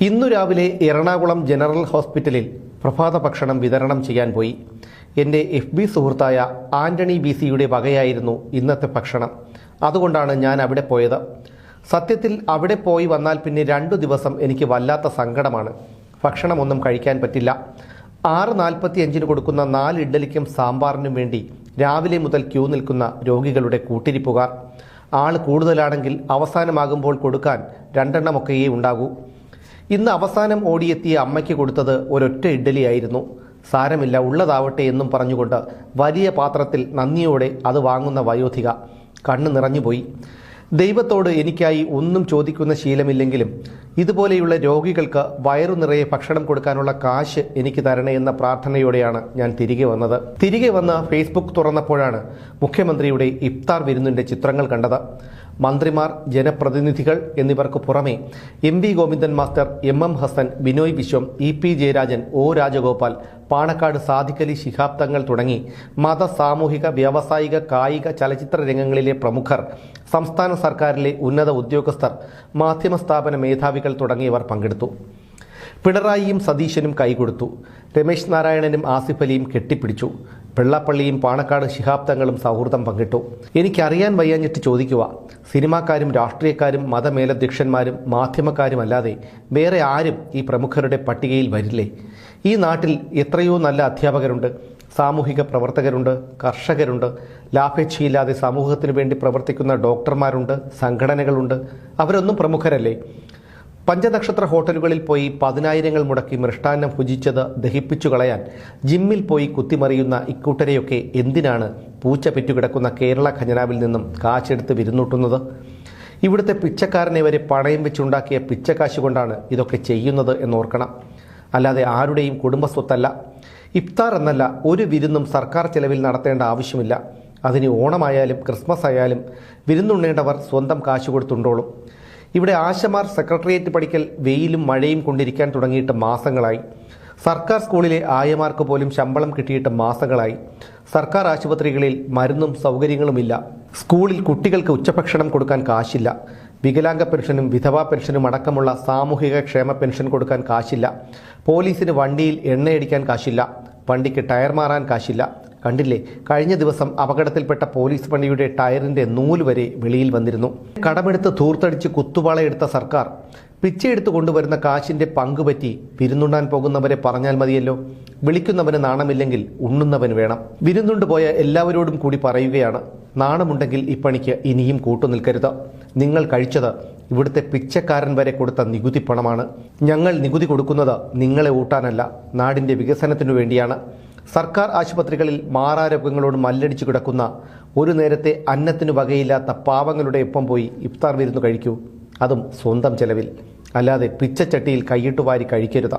ഇന്നു രാവിലെ എറണാകുളം ജനറൽ ഹോസ്പിറ്റലിൽ പ്രഭാത ഭക്ഷണം വിതരണം ചെയ്യാൻ പോയി. എന്റെ എഫ് ബി സുഹൃത്തായ ആന്റണി ബി സിയുടെ വകയായിരുന്നു ഇന്നത്തെ ഭക്ഷണം. അതുകൊണ്ടാണ് ഞാൻ അവിടെ പോയത്. സത്യത്തിൽ അവിടെ പോയി വന്നാൽ പിന്നെ രണ്ടു ദിവസം എനിക്ക് വല്ലാത്ത സങ്കടമാണ്. ഭക്ഷണമൊന്നും കഴിക്കാൻ പറ്റില്ല. ആറ് നാൽപ്പത്തി അഞ്ചിന് കൊടുക്കുന്ന നാല് ഇഡ്ഡലിക്കും സാമ്പാറിനും വേണ്ടി രാവിലെ മുതൽ ക്യൂ നിൽക്കുന്ന രോഗികളുടെ കൂട്ടിരിപ്പുകാർ. ആൾ കൂടുതലാണെങ്കിൽ അവസാനമാകുമ്പോൾ കൊടുക്കാൻ രണ്ടെണ്ണമൊക്കെയേ ഉണ്ടാകൂ. ഇന്ന് അവസാനം ഓടിയെത്തിയ അമ്മയ്ക്ക് കൊടുത്തത് ഒരൊറ്റ ഇഡ്ഡലിയായിരുന്നു. സാരമില്ല ഉള്ളതാവട്ടെ എന്നും പറഞ്ഞുകൊണ്ട് വലിയ പാത്രത്തിൽ നന്ദിയോടെ അത് വാങ്ങുന്ന വയോധിക കണ്ണ് നിറഞ്ഞുപോയി. ദൈവത്തോട് എനിക്കായി ഒന്നും ചോദിക്കുന്ന ശീലമില്ലെങ്കിലും ഇതുപോലെയുള്ള രോഗികൾക്ക് വയറു നിറയെ ഭക്ഷണം കൊടുക്കാനുള്ള കാശ് എനിക്ക് തരണേ എന്ന പ്രാർത്ഥനയോടെയാണ് ഞാൻ തിരികെ വന്നത്. തിരികെ വന്ന് ഫേസ്ബുക്ക് തുറന്നപ്പോഴാണ് മുഖ്യമന്ത്രിയുടെ ഇഫ്താർ വിരുന്നിന്റെ ചിത്രങ്ങൾ കണ്ടത്. മന്ത്രിമാർ ജനപ്രതിനിധികൾ എന്നിവർക്ക് പുറമെ M V Govindan master M M Hassan Binoy Viswam E P Jayarajan O Rajagopal Panakkad Sadiqali Shihab Thangal തുടങ്ങി മത സാമൂഹിക വ്യാവസായിക കായിക ചലച്ചിത്ര രംഗങ്ങളിലെ പ്രമുഖർ സംസ്ഥാന സർക്കാരിലെ ഉന്നത ഉദ്യോഗസ്ഥർ മാധ്യമ സ്ഥാപന മേധാവികൾ തുടങ്ങിയവർ പങ്കെടുത്തു. പിണറായിയും സതീശനും കൈകൊടുത്തു. രമേശ് നാരായണനും ആസിഫ് അലിയും കെട്ടിപ്പിടിച്ചു. വെള്ളാപ്പള്ളിയും പാണക്കാട് ശിഹാബ് തങ്ങളും സൗഹൃദം പങ്കിട്ടു. എനിക്കറിയാൻ വയ്യാഞ്ഞിട്ട് ചോദിക്കുക. സിനിമാക്കാരും രാഷ്ട്രീയക്കാരും മതമേലധ്യക്ഷന്മാരും മാധ്യമക്കാരും അല്ലാതെ വേറെ ആരും ഈ പ്രമുഖരുടെ പട്ടികയിൽ വരില്ലേ? ഈ നാട്ടിൽ എത്രയോ നല്ല അധ്യാപകരുണ്ട്. സാമൂഹിക പ്രവർത്തകരുണ്ട് കർഷകരുണ്ട്. ലാഭേച്ഛയില്ലാതെ സമൂഹത്തിന് വേണ്ടി പ്രവർത്തിക്കുന്ന ഡോക്ടർമാരുണ്ട് സംഘടനകളുണ്ട്. അവരൊന്നും പ്രമുഖരല്ലേ? പഞ്ചനക്ഷത്ര ഹോട്ടലുകളിൽ പോയി പതിനായിരങ്ങൾ മുടക്കി മൃഷ്ടാന്നം ഭുജിച്ചത് ദഹിപ്പിച്ചു കളയാൻ ജിമ്മിൽ പോയി കുത്തിമറിയുന്ന ഇക്കൂട്ടരെയൊക്കെ എന്തിനാണ് പൂച്ച പെറ്റുകിടക്കുന്ന കേരള ഖജനാവിൽ നിന്നും കാശെടുത്ത് വിരുന്നൂട്ടുന്നത്? ഇവിടുത്തെ പിച്ചക്കാരനെ വരെ പണയം വെച്ചുണ്ടാക്കിയ പിച്ചക്കാശ് കൊണ്ടാണ് ഇതൊക്കെ ചെയ്യുന്നത് എന്നോർക്കണം. അല്ലാതെ ആരുടെയും കുടുംബസ്വത്തല്ല. ഇഫ്താർ എന്നല്ല ഒരു വിരുന്നും സർക്കാർ ചെലവിൽ നടത്തേണ്ട ആവശ്യമില്ല. അതിന് ഓണമായാലും ക്രിസ്മസ് ആയാലും വിരുന്നുണ്ണേണ്ടവർ സ്വന്തം കാശ് കൊടുത്തുണ്ടോളും. ഇവിടെ ആശമാർ സെക്രട്ടേറിയറ്റ് പഠിക്കൽ വെയിലും മഴയും കൊണ്ടിരിക്കാൻ തുടങ്ങിയിട്ട് മാസങ്ങളായി. സർക്കാർ സ്കൂളിലെ ആയമാർക്ക് പോലും ശമ്പളം കിട്ടിയിട്ട് മാസങ്ങളായി. സർക്കാർ ആശുപത്രികളിൽ മരുന്നും സൗകര്യങ്ങളുമില്ല. സ്കൂളിൽ കുട്ടികൾക്ക് ഉച്ചഭക്ഷണം കൊടുക്കാൻ കാശില്ല. വികലാംഗ പെൻഷനും വിധവാ പെൻഷനും അടക്കമുള്ള സാമൂഹിക ക്ഷേമ പെൻഷൻ കൊടുക്കാൻ കാശില്ല. പോലീസിന് വണ്ടിയിൽ എണ്ണയടിക്കാൻ കാശില്ല. വണ്ടിക്ക് ടയർ മാറാൻ കാശില്ല. കണ്ടില്ലേ? കഴിഞ്ഞ ദിവസം അപകടത്തിൽപ്പെട്ട പോലീസ് പണിയുടെ ടയറിന്റെ നൂൽ വരെ വെളിയിൽ വന്നിരുന്നു. കടമെടുത്ത് ധൂർത്തടിച്ച് കുത്തുവാളയെടുത്ത സർക്കാർ പിച്ചയെടുത്ത് കൊണ്ടുവരുന്ന കാശിന്റെ പങ്കുപറ്റി വിരുന്നുണ്ണാൻ പോകുന്നവരെ പറഞ്ഞാൽ മതിയല്ലോ. വിളിക്കുന്നവന് നാണമില്ലെങ്കിൽ ഉണ്ണുന്നവൻ വേണം. വിരുന്നുണ്ട് പോയ എല്ലാവരോടും കൂടി പറയുകയാണ്. നാണമുണ്ടെങ്കിൽ ഇപ്പണിക്ക് ഇനിയും കൂട്ടുനിൽക്കരുത്. നിങ്ങൾ കഴിച്ചത് ഇവിടുത്തെ പിച്ചക്കാരൻ വരെ കൊടുത്ത നികുതി പണമാണ്. ഞങ്ങൾ നികുതി കൊടുക്കുന്നത് നിങ്ങളെ ഊട്ടാനല്ല നാടിന്റെ വികസനത്തിനു വേണ്ടിയാണ്. സർക്കാർ ആശുപത്രികളിൽ മാറാരോഗ്യങ്ങളോട് മല്ലടിച്ചു കിടക്കുന്ന ഒരു നേരത്തെ അന്നത്തിനു വകയില്ലാത്ത പാവങ്ങളുടെ ഒപ്പം പോയി ഇഫ്താർ വിരുന്ന് കഴിക്കൂ. അതും സ്വന്തം ചെലവിൽ. അല്ലാതെ പിച്ചച്ചട്ടിയിൽ കൈയിട്ടു വാരി കഴിക്കരുത്.